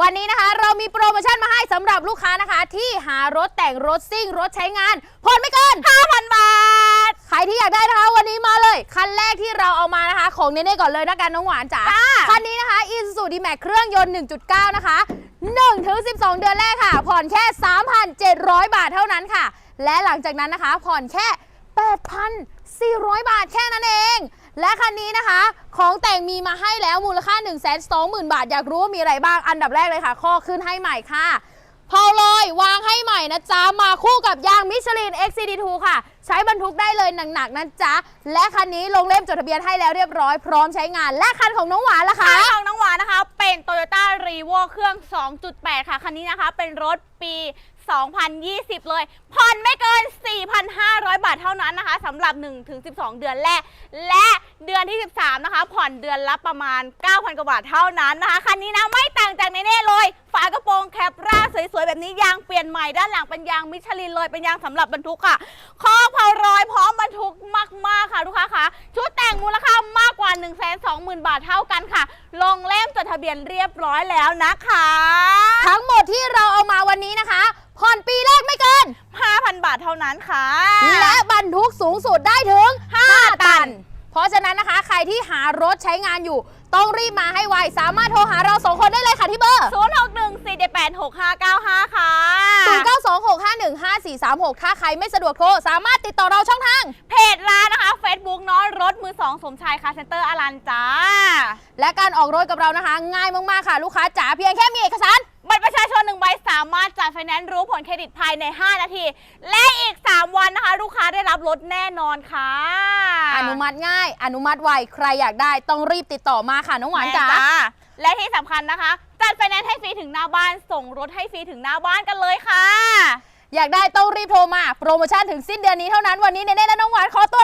วันนี้นะคะ เรามีโปรโมชั่นมาให้สำหรับลูกค้านะคะ ที่หารถแต่งรถซิ่ง รถใช้งานผ่อนไม่เกิน 5,000 บาท ใครที่อยากได้นะคะ วันนี้มาเลย คันแรกที่เราเอามานะคะ ของเนเน่ก่อนเลยนะกันน้องหวานจ๋าคันนี้นะคะ Isuzu D-Max เครื่องยนต์ 1.9 นะคะ 1 ถึง 12 เดือนแรกค่ะ ผ่อนแค่ 3,700 บาทเท่านั้นค่ะ และหลังจากนั้นนะคะ ผ่อนแค่ 8,400 บาทแค่นั้นเอง และคันนี้นะคะ ของแต่งมีมาให้แล้วมูลค่า 1 2 0 0 0 0 บาท อยากรู้ว่ามีอะไรบ้างอันดับแรกเลยค่ะ ข้อขึ้นให้ใหม่ค่ะเพาลอยวางให้ใหม่นะจ๊ะ มาคู่กับยางมิชลิน XCD2 ค่ะ ใช้บรรทุกได้เลยหนักๆนะจ๊ะ และคันนี้ลงเล่มจดทะเบียนให้แล้วเรียบร้อยพร้อมใช้งาน และคันของน้องหวานล่ะคัคะนของน้องหวานนะคะ เป็น Toyota r e v o เครื่อง 2.8 ค่ะ คันนี้นะคะเป็นรถปี 2020 เลยผ่อนไม่เกิน 4,500 บาทเท่านั้นนะคะสำหรับ 1-12 เดือนแรก และเดือนที่ 13 นะคะ ผ่อนเดือนละประมาณ 9,000 กว่าบาทเท่านั้นนะคะคันนี้นะไม่ต่างจากในเน่เลย ฝากระโปรงแคปราสวยๆ แบบนี้ยางเปลี่ยนใหม่ด้านหลังเป็นยางมิชลินเลยเป็นยางสำหรับบรรทุกค่ะคอกเผารอยพร้อมบรรทุกมากๆค่ะลูกค้าคะชุดแต่งมูลค่ามากกว่า 1 2 0 0 0 0 บาทเท่ากันค่ะ ลงเล่มจดทะเบียนเรียบร้อยแล้วนะคะ ทั้งหมดที่เราเอามาวันนี้นะคะผ่อนปีแรกไม่เกิน 5,000 บาทเท่านั้นค่ะ และบรรทุกสูงสุดได้ถึง 5 ตัน เพราะฉะนั้นนะคะ ใครที่หารถใช้งานอยู่ ต้องรีบมาให้ไว สามารถโทรหาเราสองคนได้เลยค่ะที่เบอร์ 0 6 1 4 7 8 6 5 9 5 ค่ะ 0926515436 ถ้าใครไม่สะดวกโทร สามารถติดต่อเราช่องทาง เพจร้านนะคะ Facebook เนาะรถมือ2สมชายคาเซ็นเตอร์อลันจ้า และการออกรถกับเรานะคะ ง่ายมากๆค่ะ ลูกค้าจ๋าเพียงแค่มีเอกสาร บัตรประชาชนหนึ่งใบสามารถจ่ายไฟแนนซ์รู้ผลเครดิตภายใน 5 นาที และอีก 3 วันนะคะ ลูกค้าได้ รับรถแน่นอนค่ะ อนุมัติง่าย อนุมัติไว ใครอยากได้ต้องรีบติดต่อมาค่ะน้องหวานจ๋าแม่และที่สำคัญนะคะ จัดไฟแนนซ์ให้ฟรีถึงหน้าบ้าน ส่งรถให้ฟรีถึงหน้าบ้านกันเลยค่ะ อยากได้ต้องรีบโทรมา โปรโมชั่นถึงสิ้นเดือนนี้เท่านั้น วันนี้เนเน่และน้องหวานขอตัว